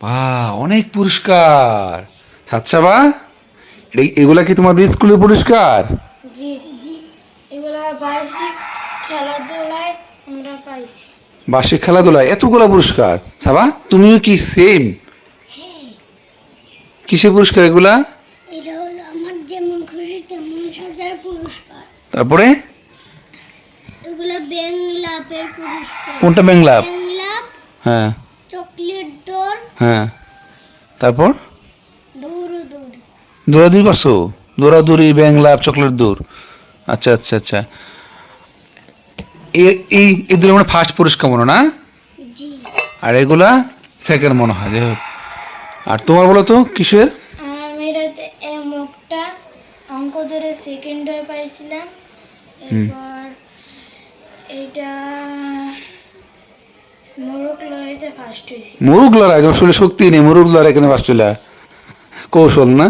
বা অনেক পুরস্কার। আচ্ছা বা এই- এগুলা কি তোমাদের স্কুলের পুরস্কার? জি জি এগুলা বার্ষিক খেলাধুলায় আমরা পাইছি। বার্ষিক খেলাধুলায় এতগুলা পুরস্কার। সাবা তুমিও কি সেম কিসের পুরস্কার এগুলা? এটা হলো আমার যেমন খুশি তেমন সাজার পুরস্কার। তারপরে? এগুলো ব্যাংলাপের পুরস্কার। কোনটা ব্যাংলাপ হ্যাঁ। হ্যাঁ। তারপর? দৌড়োদৌড়ি দৌড়াদৌড়ি পারছ দৌড়াদৌড়ি ব্যাংলাপ চকলেট দৌড়। আচ্ছা আচ্ছা আচ্ছা। এই এদের মানে ফার্স্ট পুরস্কার মনে না আর এগুলা সেকেন্ড মনে হয় যাই হোক। আর তোমার বলো তো কিসের? আমি অঙ্ক ধরে সেকেন্ড হয়ে পাইছিলাম। এরপর এটা মোরগ লড়াই তোমার শরীরে শক্তি নেই মুরুগ লড়াই কেন ফার্স্ট হইলা? কৌশল না?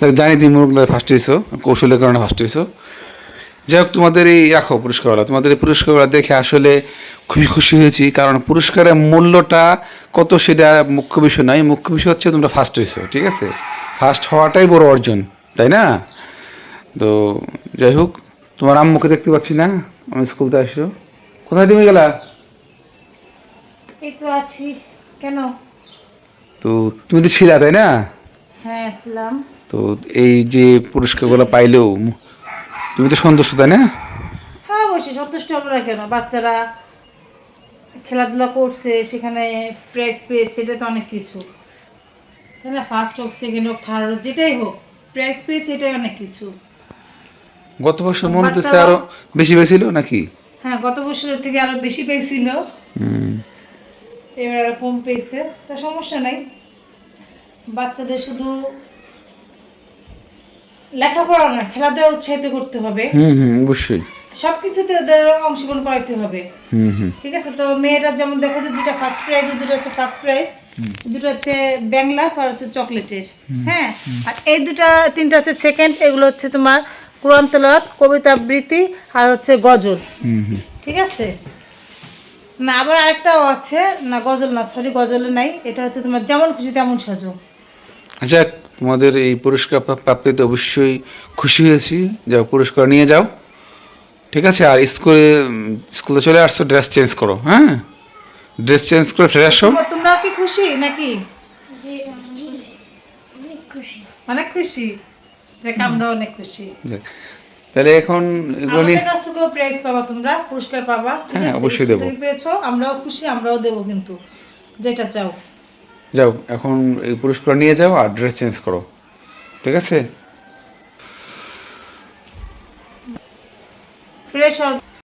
দেখ, জানি তুমি মুরুগ লড়াই ফার্স্ট হয়েছো কৌশলের কারণে ফার্স্ট হয়েছো। যাই হোক তোমাদের এই রাখো পুরস্কারগুলো তোমাদের এই পুরস্কারগুলো দেখে আসলে খুবই খুশি হয়েছি কারণ পুরস্কারের মূল্যটা কত সেটা মুখ্য বিষয় নয় মুখ্য বিষয় হচ্ছে তোমরা ফার্স্ট হয়েছো ঠিক আছে? ফার্স্ট হওয়াটাই বড় অর্জন তাই না? তো যাই হোক তোমার আম্মুকে দেখতে পাচ্ছি না আমি স্কুলতে আসছো কোথায় তুমি গেলা? এই তো আছি। কেন? তো তুমি তো ছিলা তাই না? হ্যাঁ আসলাম তো এই যে পুরস্কারগুলো পাইলেও তুমি তো সন্তুষ্ট তাই না? হ্যাঁ অবশ্যই সন্তুষ্ট আমরা কেন? বাচ্চারা খেলাধুলা করছে সেখানে প্রাইজ পেয়েছে এটা তো অনেক কিছু। তাই না? ফার্স্ট হোক সেকেন্ড হোক থার্ড হোক যেটাই হোক প্রাইজ পেয়েছে এটাই অনেক কিছু। গত বছর মনে হচ্ছে আরও বেশি পেয়েছিল নাকি? হ্যাঁ গত বছরের থেকে আরও বেশি পেয়েছিল। হুম। এবার কম পেয়েছে। তা সমস্যা নাই। বাচ্চাদের শুধু লেখাপড়া না খেলাধুলা উৎসাহিত করতে হবে। হুম হুম অবশ্যই। সব কিছুতে ওদের অংশগ্রহণ করাইতে হবে। হুম হুম। ঠিক আছে? তো মেয়েটা যেমন দেখো যে দুটো ফার্স্ট প্রাইজ দুটো হচ্ছে ফার্স্ট প্রাইজ দুটো হচ্ছে ব্যাংলাফ আর হচ্ছে চকলেটের হ্যাঁ? আর এই দুটা তিনটা হচ্ছে সেকেন্ড এগুলো হচ্ছে তোমার কোরআন তেলাওয়াত কবিতা আবৃত্তি আর হচ্ছে গজল। ঠিক আছে? না আবার আরেকটাও আছে। না গজল না সরি গজলে নাই। এটা হচ্ছে তোমার যেমন খুশি তেমন সাজো। আচ্ছা তোমাদের এই পুরস্কার প্রা- প্রাপ্তিতে অবশ্যই খুশি হয়েছি। যাও পুরস্কার নিয়ে যাও। ঠিক আছে আর স্কুলে স্কুলে চলে আসছো ড্রেস চেঞ্জ করো হ্যাঁ? ড্রেস চেঞ্জ করে ফিরে আসো। তোমরা- তোমরা কি খুশি নাকি? অনেক খুশি। অনেক খুশি? যে আমরা অনেক খুশি। যাক। তাহলে এখন এগুলো আমাদের কাছ থেকেও প্রাইজ পাবা তোমরা পুরস্কার পাবা হ্যাঁ, অবশ্যই দেবো। তুমি পেয়েছ আমরাও খুশি আমরাও দেবো কিন্তু। যেটা চাও। যাও এখন এই পুরস্কার নিয়ে যাও আর ড্রেস চেঞ্জ করো ঠিক আছে? ফ্রেশ হও।